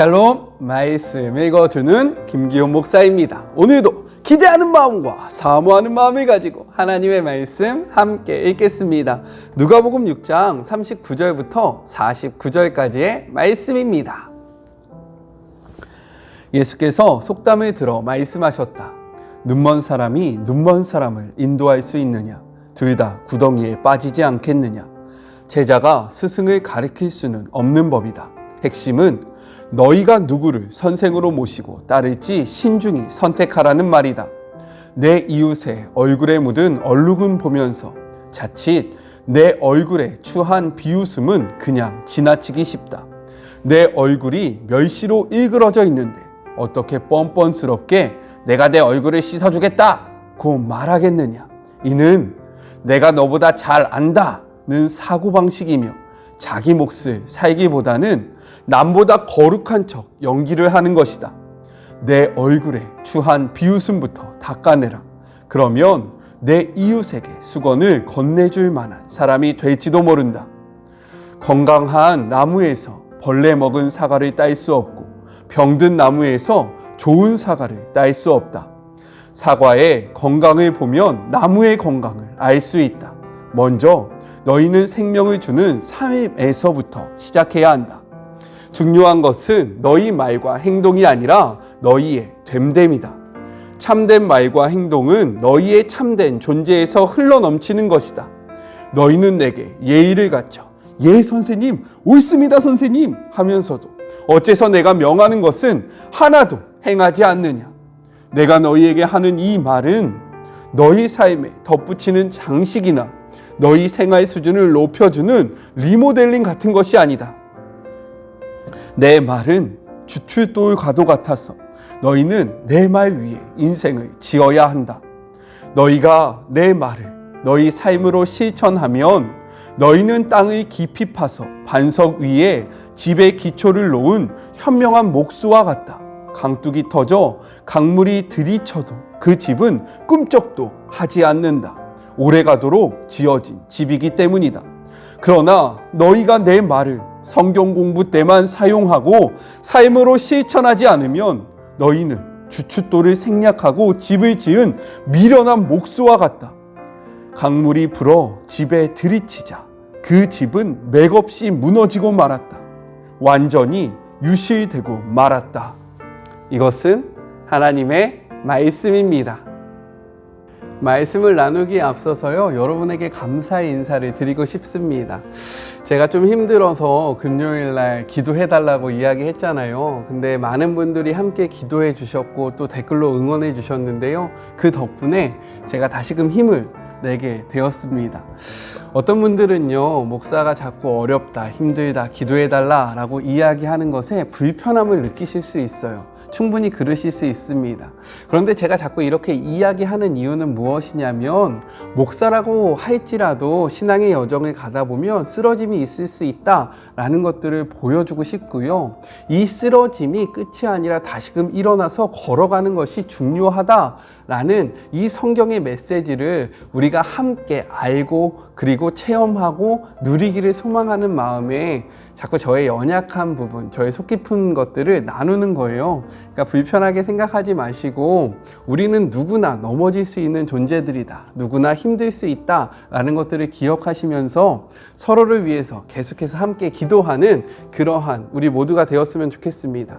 샬롬 말씀 읽어주는 김기훈 목사입니다. 오늘도 기대하는 마음과 사모하는 마음을 가지고 하나님의 말씀 함께 읽겠습니다. 누가복음 6장 39절부터 49절까지의 말씀입니다. 예수께서 속담을 들어 말씀하셨다. 눈먼 사람이 눈먼 사람을 인도할 수 있느냐? 둘 다 구덩이에 빠지지 않겠느냐? 제자가 스승을 가르칠 수는 없는 법이다. 핵심은 너희가 누구를 선생으로 모시고 따를지 신중히 선택하라는 말이다. 내 이웃의 얼굴에 묻은 얼룩은 보면서 자칫 내 얼굴에 추한 비웃음은 그냥 지나치기 쉽다. 내 얼굴이 멸시로 일그러져 있는데 어떻게 뻔뻔스럽게 내가 내 얼굴을 씻어주겠다! 고 말하겠느냐. 이는 내가 너보다 잘 안다는 사고방식이며 자기 몫을 살기보다는 남보다 거룩한 척 연기를 하는 것이다. 내 얼굴에 추한 비웃음부터 닦아내라. 그러면 내 이웃에게 수건을 건네줄 만한 사람이 될지도 모른다. 건강한 나무에서 벌레 먹은 사과를 딸수 없고 병든 나무에서 좋은 사과를 딸수 없다. 사과의 건강을 보면 나무의 건강을 알 수 있다. 먼저 너희는 생명을 주는 삶에서부터 시작해야 한다. 중요한 것은 너희 말과 행동이 아니라 너희의 됨됨이다. 참된 말과 행동은 너희의 참된 존재에서 흘러넘치는 것이다. 너희는 내게 예의를 갖춰 예 선생님 옳습니다 선생님 하면서도 어째서 내가 명하는 것은 하나도 행하지 않느냐 내가 너희에게 하는 이 말은 너희 삶에 덧붙이는 장식이나 너희 생활 수준을 높여주는 리모델링 같은 것이 아니다 내 말은 주출돌과도 같아서 너희는 내 말 위에 인생을 지어야 한다 너희가 내 말을 너희 삶으로 실천하면 너희는 땅의 깊이 파서 반석 위에 집의 기초를 놓은 현명한 목수와 같다. 강둑이 터져 강물이 들이쳐도 그 집은 꿈쩍도 하지 않는다. 오래가도록 지어진 집이기 때문이다. 그러나 너희가 내 말을 성경 공부 때만 사용하고 삶으로 실천하지 않으면 너희는 주춧돌을 생략하고 집을 지은 미련한 목수와 같다. 강물이 불어 집에 들이치자 그 집은 맥없이 무너지고 말았다. 완전히 유실되고 말았다. 이것은 하나님의 말씀입니다. 말씀을 나누기에 앞서서요, 여러분에게 감사의 인사를 드리고 싶습니다. 제가 좀 힘들어서 금요일 날 기도해달라고 이야기 했잖아요. 근데 많은 분들이 함께 기도해 주셨고 또 댓글로 응원해 주셨는데요. 그 덕분에 제가 다시금 힘을 내게 되었습니다. 어떤 분들은요, 목사가 자꾸 어렵다, 힘들다, 기도해달라 라고 이야기하는 것에 불편함을 느끼실 수 있어요. 충분히 그러실 수 있습니다. 그런데 제가 자꾸 이렇게 이야기하는 이유는 무엇이냐면, 목사라고 할지라도 신앙의 여정을 가다 보면 쓰러짐이 있을 수 있다라는 것들을 보여주고 싶고요. 이 쓰러짐이 끝이 아니라 다시금 일어나서 걸어가는 것이 중요하다라는 이 성경의 메시지를 우리가 함께 알고 그리고 체험하고 누리기를 소망하는 마음에 자꾸 저의 연약한 부분, 저의 속 깊은 것들을 나누는 거예요. 그러니까 불편하게 생각하지 마시고 우리는 누구나 넘어질 수 있는 존재들이다. 누구나 힘들 수 있다 라는 것들을 기억하시면서 서로를 위해서 계속해서 함께 기도하는 그러한 우리 모두가 되었으면 좋겠습니다.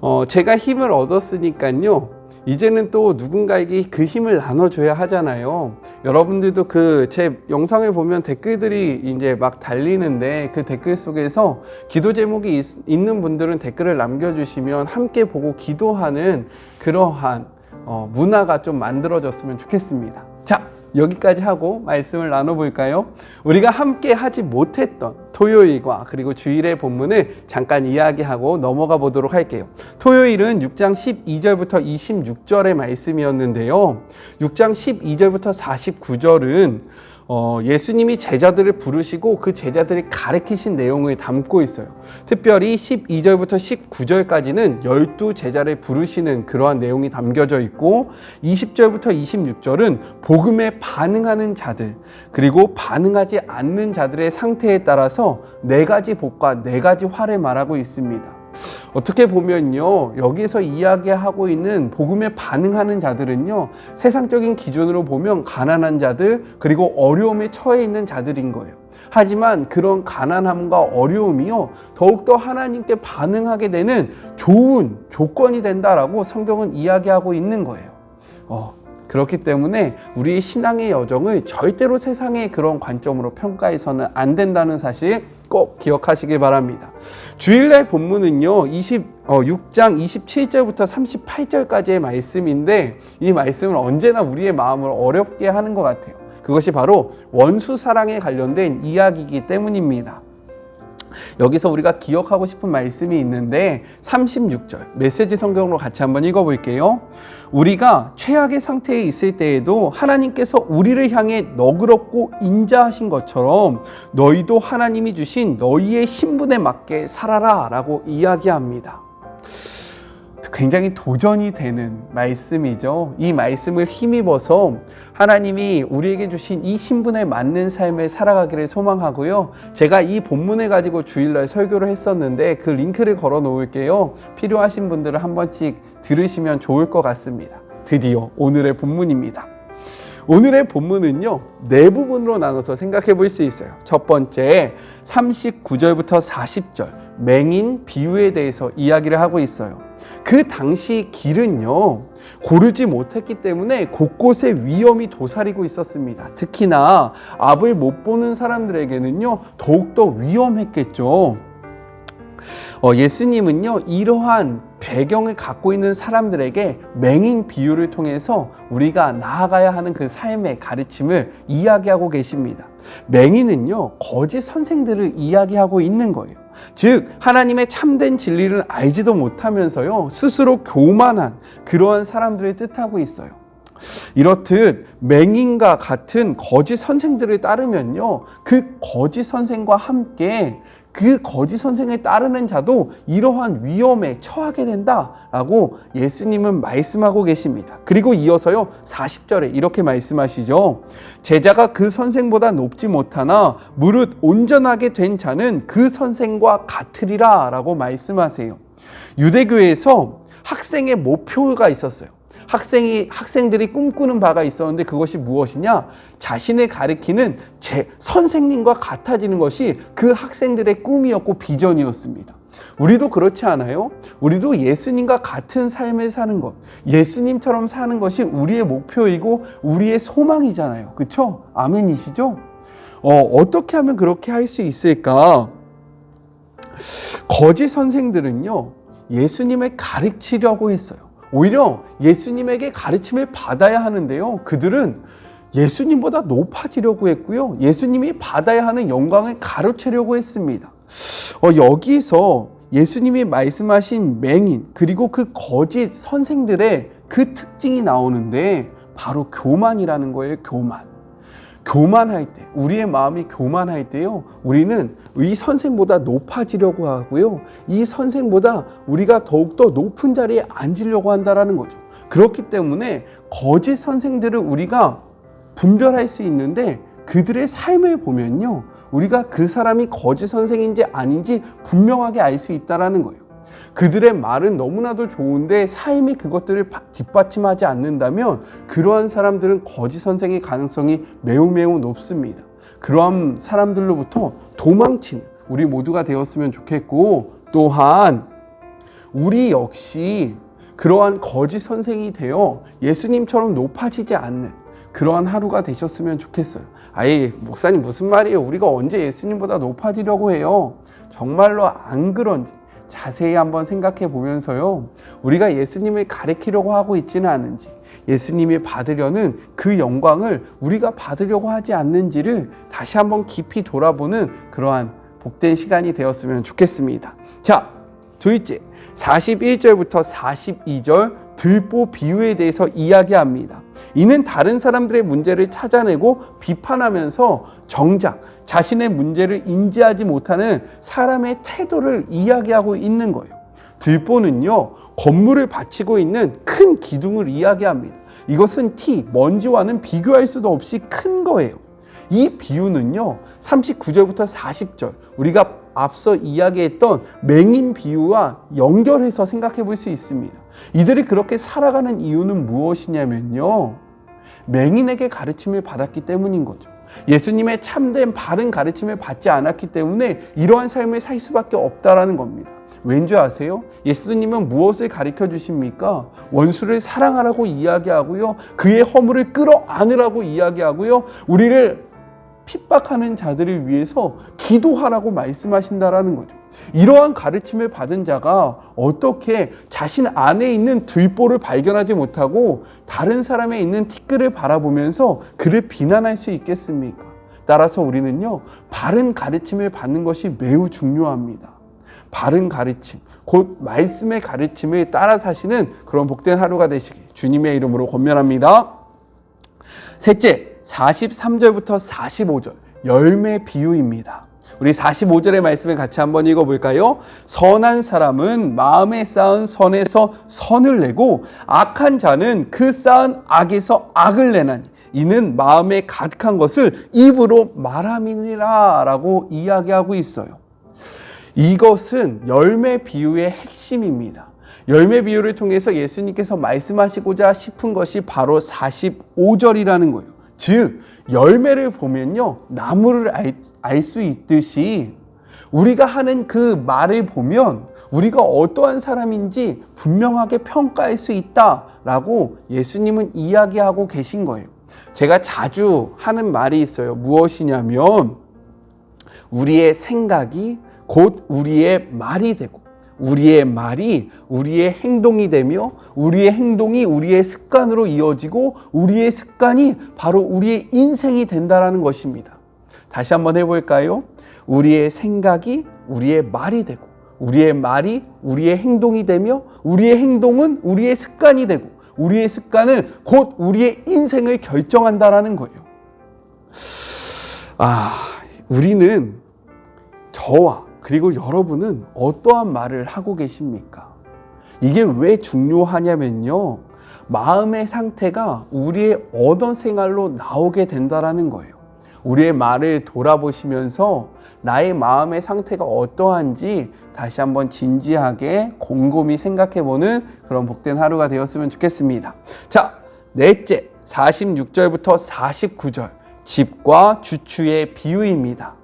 어, 제가 힘을 얻었으니까요. 이제는 또 누군가에게 그 힘을 나눠줘야 하잖아요. 여러분들도 그 제 영상을 보면 댓글들이 이제 막 달리는데 그 댓글 속에서 기도 제목이 있, 있는 분들은 댓글을 남겨주시면 함께 보고 기도하는 그러한 어, 문화가 좀 만들어졌으면 좋겠습니다. 자, 여기까지 하고 말씀을 나눠볼까요? 우리가 함께 하지 못했던 토요일과 그리고 주일의 본문을 잠깐 이야기하고 넘어가 보도록 할게요. 토요일은 6장 12절부터 26절의 말씀이었는데요. 6장 12절부터 49절은 어, 예수님이 제자들을 부르시고 그 제자들이 가르치신 내용을 담고 있어요. 특별히 12절부터 19절까지는 열두 제자를 부르시는 그러한 내용이 담겨져 있고 20절부터 26절은 복음에 반응하는 자들 그리고 반응하지 않는 자들의 상태에 따라서 네 가지 복과 네 가지 화를 말하고 있습니다. 어떻게 보면요, 여기서 이야기하고 있는 복음에 반응하는 자들은요, 세상적인 기준으로 보면 가난한 자들, 그리고 어려움에 처해 있는 자들인 거예요. 하지만 그런 가난함과 어려움이요, 더욱더 하나님께 반응하게 되는 좋은 조건이 된다라고 성경은 이야기하고 있는 거예요. 어, 그렇기 때문에 우리의 신앙의 여정을 절대로 세상의 그런 관점으로 평가해서는 안 된다는 사실 꼭 기억하시기 바랍니다. 주일날 본문은요, 20, 어, 6장 27절부터 38절까지의 말씀인데, 이 말씀은 언제나 우리의 마음을 어렵게 하는 것 같아요. 그것이 바로 원수 사랑에 관련된 이야기이기 때문입니다. 여기서 우리가 기억하고 싶은 말씀이 있는데 36절 메시지 성경으로 같이 한번 읽어볼게요. 우리가 최악의 상태에 있을 때에도 하나님께서 우리를 향해 너그럽고 인자하신 것처럼 너희도 하나님이 주신 너희의 신분에 맞게 살아라 라고 이야기합니다. 굉장히 도전이 되는 말씀이죠. 이 말씀을 힘입어서 하나님이 우리에게 주신 이 신분에 맞는 삶을 살아가기를 소망하고요. 제가 이 본문을 가지고 주일날 설교를 했었는데 그 링크를 걸어 놓을게요. 필요하신 분들은 한 번씩 들으시면 좋을 것 같습니다. 드디어 오늘의 본문입니다. 오늘의 본문은요, 네 부분으로 나눠서 생각해 볼 수 있어요. 첫 번째, 39절부터 40절, 맹인 비유에 대해서 이야기를 하고 있어요. 그 당시 길은요, 고르지 못했기 때문에 곳곳에 위험이 도사리고 있었습니다. 특히나 앞을 못 보는 사람들에게는요, 더욱더 위험했겠죠. 어, 예수님은요, 이러한 배경을 갖고 있는 사람들에게 맹인 비유를 통해서 우리가 나아가야 하는 그 삶의 가르침을 이야기하고 계십니다. 맹인은요, 거짓 선생들을 이야기하고 있는 거예요. 즉, 하나님의 참된 진리를 알지도 못하면서요, 스스로 교만한 그러한 사람들을 뜻하고 있어요. 이렇듯 맹인과 같은 거짓 선생들을 따르면요, 그 거짓 선생과 함께 그 거짓 선생을 따르는 자도 이러한 위험에 처하게 된다라고 예수님은 말씀하고 계십니다. 그리고 이어서요, 40절에 이렇게 말씀하시죠. 제자가 그 선생보다 높지 못하나 무릇 온전하게 된 자는 그 선생과 같으리라 라고 말씀하세요. 유대교에서 학생의 목표가 있었어요. 학생이 학생들이 꿈꾸는 바가 있었는데 그것이 무엇이냐? 자신을 가리키는 제 선생님과 같아지는 것이 그 학생들의 꿈이었고 비전이었습니다. 우리도 그렇지 않아요? 우리도 예수님과 같은 삶을 사는 것, 예수님처럼 사는 것이 우리의 목표이고 우리의 소망이잖아요. 그렇죠? 아멘이시죠? 어, 어떻게 하면 그렇게 할 수 있을까? 거짓 선생들은요, 예수님을 가르치려고 했어요. 오히려 예수님에게 가르침을 받아야 하는데요. 그들은 예수님보다 높아지려고 했고요. 예수님이 받아야 하는 영광을 가로채려고 했습니다. 어, 여기서 예수님이 말씀하신 맹인, 그리고 그 거짓 선생들의 그 특징이 나오는데 바로 교만이라는 거예요, 교만. 교만할 때, 우리의 마음이 교만할 때요, 우리는 이 선생보다 높아지려고 하고요, 이 선생보다 우리가 더욱더 높은 자리에 앉으려고 한다라는 거죠. 그렇기 때문에 거짓 선생들을 우리가 분별할 수 있는데 그들의 삶을 보면요, 우리가 그 사람이 거짓 선생인지 아닌지 분명하게 알 수 있다라는 거예요. 그들의 말은 너무나도 좋은데 삶이 그것들을 뒷받침하지 않는다면 그러한 사람들은 거짓 선생의 가능성이 매우 매우 높습니다. 그러한 사람들로부터 도망치는 우리 모두가 되었으면 좋겠고 또한 우리 역시 그러한 거짓 선생이 되어 예수님처럼 높아지지 않는 그러한 하루가 되셨으면 좋겠어요. 아예 목사님 무슨 말이에요? 우리가 언제 예수님보다 높아지려고 해요? 정말로 안 그런지 자세히 한번 생각해 보면서요. 우리가 예수님을 가리키려고 하고 있지는 않은지, 예수님이 받으려는 그 영광을 우리가 받으려고 하지 않는지를 다시 한번 깊이 돌아보는 그러한 복된 시간이 되었으면 좋겠습니다. 자, 둘째, 41절부터 42절 들보 비유에 대해서 이야기합니다. 이는 다른 사람들의 문제를 찾아내고 비판하면서 정작 자신의 문제를 인지하지 못하는 사람의 태도를 이야기하고 있는 거예요. 들보는요, 건물을 받치고 있는 큰 기둥을 이야기합니다. 이것은 티, 먼지와는 비교할 수도 없이 큰 거예요. 이 비유는요, 39절부터 40절, 우리가 앞서 이야기했던 맹인 비유와 연결해서 생각해 볼 수 있습니다. 이들이 그렇게 살아가는 이유는 무엇이냐면요. 맹인에게 가르침을 받았기 때문인 거죠. 예수님의 참된 바른 가르침을 받지 않았기 때문에 이러한 삶을 살 수밖에 없다라는 겁니다. 왠지 아세요? 예수님은 무엇을 가르쳐 주십니까? 원수를 사랑하라고 이야기하고요. 그의 허물을 끌어안으라고 이야기하고요. 우리를 핍박하는 자들을 위해서 기도하라고 말씀하신다라는 거죠. 이러한 가르침을 받은 자가 어떻게 자신 안에 있는 들보를 발견하지 못하고 다른 사람에 있는 티끌을 바라보면서 그를 비난할 수 있겠습니까? 따라서 우리는요, 바른 가르침을 받는 것이 매우 중요합니다. 바른 가르침, 곧 말씀의 가르침을 따라 사시는 그런 복된 하루가 되시길 주님의 이름으로 권면합니다. 셋째, 43절부터 45절 열매 비유입니다. 우리 45절의 말씀을 같이 한번 읽어볼까요? 선한 사람은 마음에 쌓은 선에서 선을 내고 악한 자는 그 쌓은 악에서 악을 내나니 이는 마음에 가득한 것을 입으로 말함이니라 라고 이야기하고 있어요. 이것은 열매 비유의 핵심입니다. 열매 비유를 통해서 예수님께서 말씀하시고자 싶은 것이 바로 45절이라는 거예요. 즉, 열매를 보면요, 나무를 알 수 있듯이 우리가 하는 그 말을 보면 우리가 어떠한 사람인지 분명하게 평가할 수 있다라고 예수님은 이야기하고 계신 거예요. 제가 자주 하는 말이 있어요. 무엇이냐면, 우리의 생각이 곧 우리의 말이 되고, 우리의 말이 우리의 행동이 되며 우리의 행동이 우리의 습관으로 이어지고 우리의 습관이 바로 우리의 인생이 된다라는 것입니다. 다시 한번 해볼까요? 우리의 생각이 우리의 말이 되고 우리의 말이 우리의 행동이 되며 우리의 행동은 우리의 습관이 되고 우리의 습관은 곧 우리의 인생을 결정한다라는 거예요. 아, 우리는 저와 그리고 여러분은 어떠한 말을 하고 계십니까? 이게 왜 중요하냐면요. 마음의 상태가 우리의 어떤 생활로 나오게 된다라는 거예요. 우리의 말을 돌아보시면서 나의 마음의 상태가 어떠한지 다시 한번 진지하게 곰곰이 생각해 보는 그런 복된 하루가 되었으면 좋겠습니다. 자, 넷째, 46절부터 49절. 집과 주추의 비유입니다.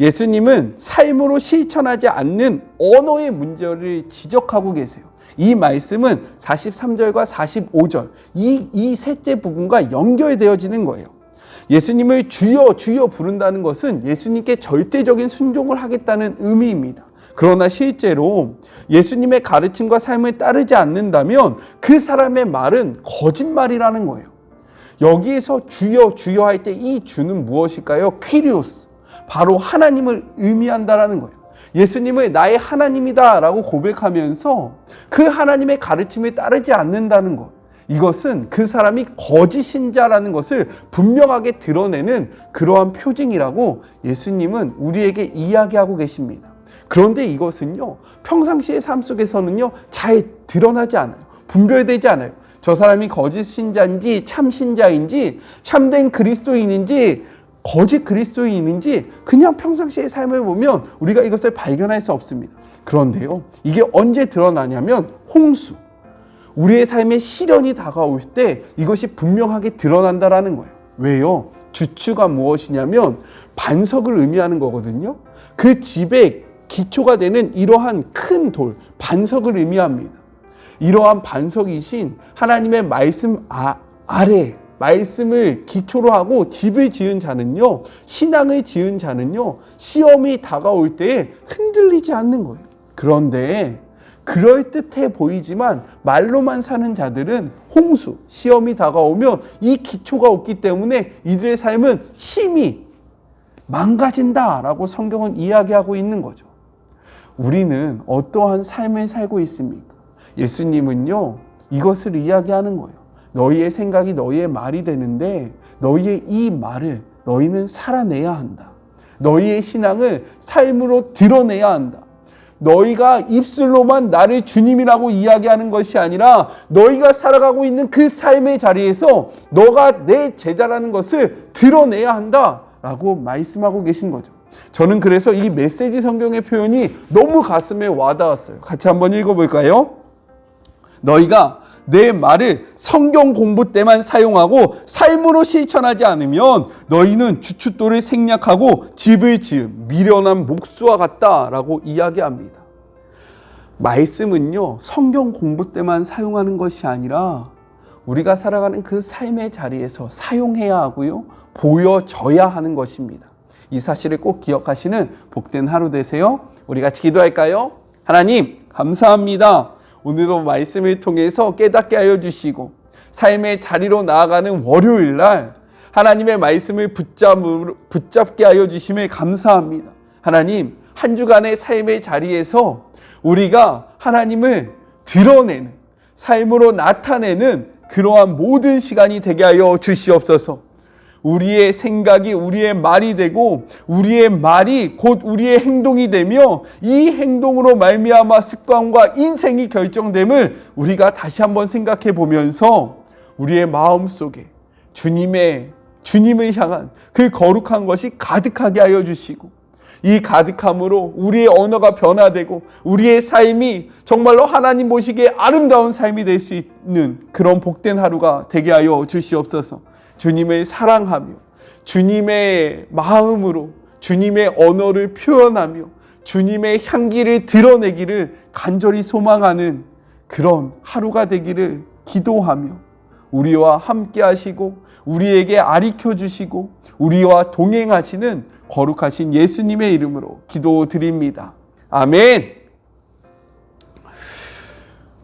예수님은 삶으로 실천하지 않는 언어의 문제를 지적하고 계세요. 이 말씀은 43절과 45절, 이, 이 셋째 부분과 연결되어지는 거예요. 예수님을 주여, 주여 부른다는 것은 예수님께 절대적인 순종을 하겠다는 의미입니다. 그러나 실제로 예수님의 가르침과 삶을 따르지 않는다면 그 사람의 말은 거짓말이라는 거예요. 여기에서 주여, 주여 할 때 이 주는 무엇일까요? 퀴리오스. 바로 하나님을 의미한다라는 거예요. 예수님을 나의 하나님이다라고 고백하면서 그 하나님의 가르침에 따르지 않는다는 것. 이것은 그 사람이 거짓 신자라는 것을 분명하게 드러내는 그러한 표징이라고 예수님은 우리에게 이야기하고 계십니다. 그런데 이것은요, 평상시의 삶 속에서는요, 잘 드러나지 않아요. 분별되지 않아요. 저 사람이 거짓 신자인지 참 신자인지 참된 그리스도인인지 거짓 그리스도인인지 그냥 평상시의 삶을 보면 우리가 이것을 발견할 수 없습니다. 그런데요, 이게 언제 드러나냐면 홍수. 우리의 삶에 시련이 다가올 때 이것이 분명하게 드러난다라는 거예요. 왜요? 주추가 무엇이냐면 반석을 의미하는 거거든요. 그 집의 기초가 되는 이러한 큰 돌, 반석을 의미합니다. 이러한 반석이신 하나님의 말씀 아, 아래 말씀을 기초로 하고 집을 지은 자는요, 신앙을 지은 자는요, 시험이 다가올 때 흔들리지 않는 거예요. 그런데 그럴듯해 보이지만 말로만 사는 자들은 홍수, 시험이 다가오면 이 기초가 없기 때문에 이들의 삶은 심히 망가진다라고 성경은 이야기하고 있는 거죠. 우리는 어떠한 삶을 살고 있습니까? 예수님은요, 이것을 이야기하는 거예요. 너희의 생각이 너희의 말이 되는데 너희의 이 말을 너희는 살아내야 한다. 너희의 신앙을 삶으로 드러내야 한다. 너희가 입술로만 나를 주님이라고 이야기하는 것이 아니라 너희가 살아가고 있는 그 삶의 자리에서 너가 내 제자라는 것을 드러내야 한다. 라고 말씀하고 계신 거죠. 저는 그래서 이 메시지 성경의 표현이 너무 가슴에 와닿았어요. 같이 한번 읽어볼까요? 너희가 내 말을 성경 공부 때만 사용하고 삶으로 실천하지 않으면 너희는 주춧돌을 생략하고 집을 지은 미련한 목수와 같다라고 이야기합니다. 말씀은요, 성경 공부 때만 사용하는 것이 아니라 우리가 살아가는 그 삶의 자리에서 사용해야 하고요, 보여져야 하는 것입니다. 이 사실을 꼭 기억하시는 복된 하루 되세요. 우리 같이 기도할까요? 하나님, 감사합니다. 오늘도 말씀을 통해서 깨닫게 하여 주시고, 삶의 자리로 나아가는 월요일 날, 하나님의 말씀을 붙잡, 붙잡게 하여 주심을 감사합니다. 하나님, 한 주간의 삶의 자리에서 우리가 하나님을 드러내는, 삶으로 나타내는 그러한 모든 시간이 되게 하여 주시옵소서. 우리의 생각이 우리의 말이 되고 우리의 말이 곧 우리의 행동이 되며 이 행동으로 말미암아 습관과 인생이 결정됨을 우리가 다시 한번 생각해 보면서 우리의 마음 속에 주님의 주님을 향한 그 거룩한 것이 가득하게 하여 주시고 이 가득함으로 우리의 언어가 변화되고 우리의 삶이 정말로 하나님 보시기에 아름다운 삶이 될 수 있는 그런 복된 하루가 되게 하여 주시옵소서. 주님을 사랑하며 주님의 마음으로 주님의 언어를 표현하며 주님의 향기를 드러내기를 간절히 소망하는 그런 하루가 되기를 기도하며 우리와 함께 하시고 우리에게 아리켜 주시고 우리와 동행하시는 거룩하신 예수님의 이름으로 기도드립니다. 아멘.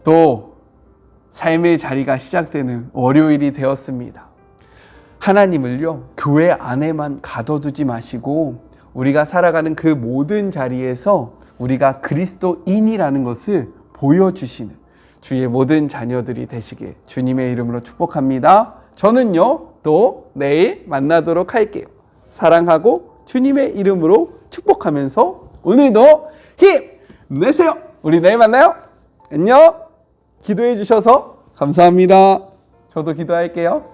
또 삶의 자리가 시작되는 월요일이 되었습니다. 하나님을요, 교회 안에만 가둬두지 마시고, 우리가 살아가는 그 모든 자리에서 우리가 그리스도인이라는 것을 보여주시는 주의 모든 자녀들이 되시길 주님의 이름으로 축복합니다. 저는요, 또 내일 만나도록 할게요. 사랑하고 주님의 이름으로 축복하면서 오늘도 힘내세요. 우리 내일 만나요. 안녕. 기도해 주셔서 감사합니다. 저도 기도할게요.